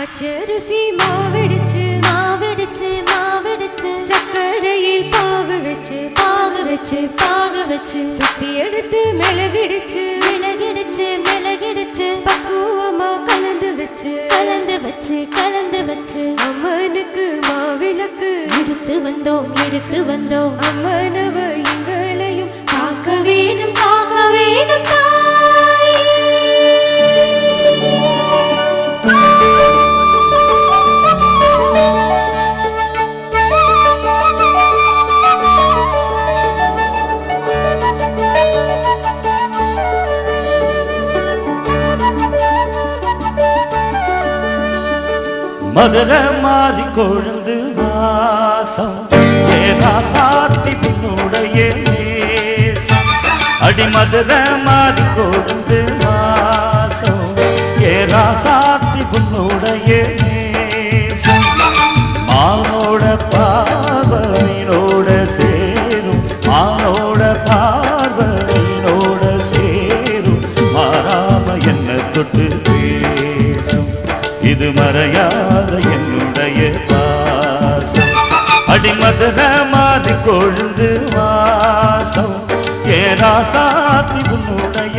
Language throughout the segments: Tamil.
பச்சரிசி மாவிடுச்சு மாவிடுச்சு மாவிடுச்சு சக்கரையில் பாகு வச்சு பாகு வச்சு பாகு வச்சு. சுத்தி எடுத்து மிளகிடுச்சு மிளகிடுச்சு மிளகிடுச்சு. பக்குவமா கலந்து வச்சு கலந்து வச்சு கலந்து வச்சு. அம்மனுக்கு மாவிளக்கு. எடுத்து வந்தோம் எடுத்து வந்தோம். அம்மனவ எங்களையும் காக்க வேணும் காக்க வேணும். மதுர மாறி கொழுந்து வாசம். ஏதா சாத்தி உன்னுடைய நேசம். அடி மதுர மாறி கொழுந்து வாசம். ஏதா சாத்தி உன்னுடைய நேசம். மானோட பார்வையினோட சேரும். மானோட பார்வையினோட சேரும். மாறாம என்ன தொட்டு பேசும். இது மறையா கொழுந்து வாசம். ஏரா சாத்தி உன்னுடைய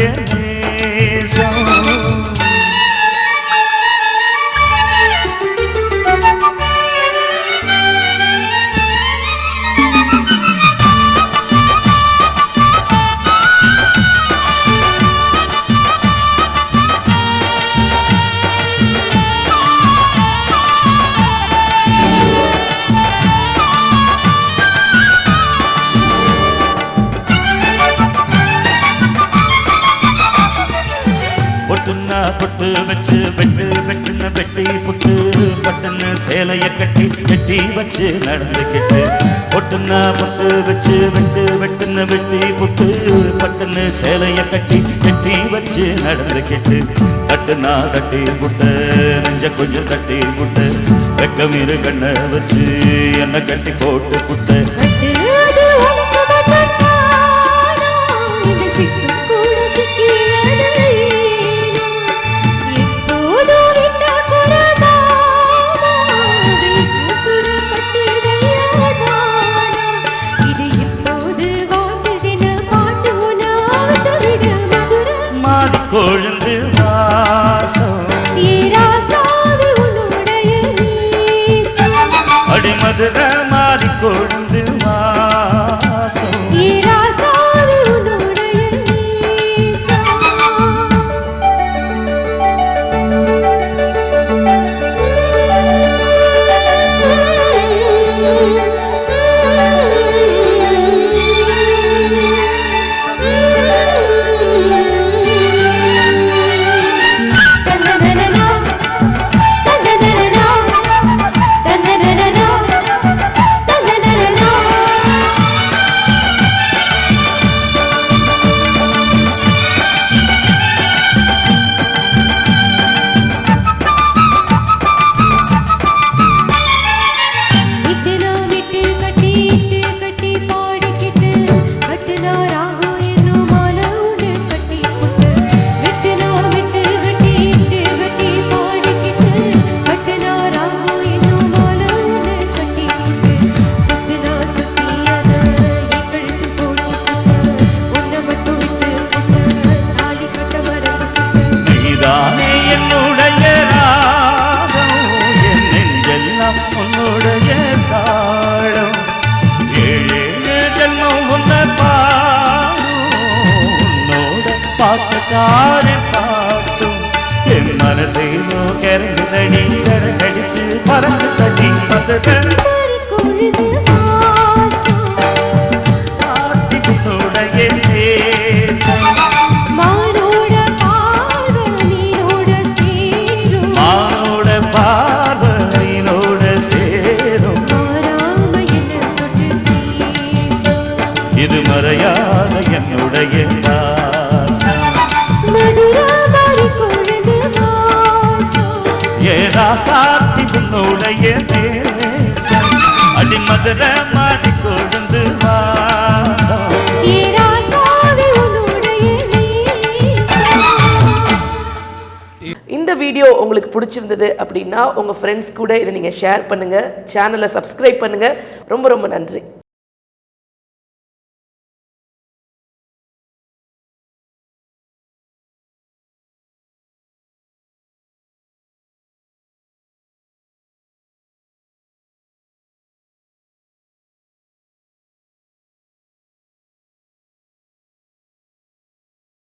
வச்சு வெட்டு வெட்டுன வெட்டி புட்டு பட்டுன சேலைய கட்டி வெட்டி வச்சு நடந்துக்கிட்டு பொட்டுன்னா பொட்டு வச்சு வெட்டு வெட்டுன வெட்டி புட்டு பட்டுன சேலைய கட்டி வெட்டி வச்சு நடந்துக்கிட்டு தட்டுனா தட்டி புட்டு நெஞ்ச கொஞ்சம் தட்டி புட்டு வெக்கம் இரு கண்ணை வச்சு என்ன கட்டி போட்டு புட்டு. 心。பார்வையினோட சேரும். மாறாம என்ன தொட்டு பேசும். இது மறையாத என்னுடைய பாசம். ஏதா சாத்தி உன்னுடைய தேசம்? அடிமதுர மாறி கொழுந்து வாசம். இந்த வீடியோ உங்களுக்கு பிடிச்சிருந்தது அப்படின்னா உங்கள் ஃப்ரெண்ட்ஸ் கூட இதை நீங்கள் ஷேர் பண்ணுங்கள் சேனலை சப்ஸ்கிரைப் பண்ணுங்கள் ரொம்ப ரொம்ப நன்றி.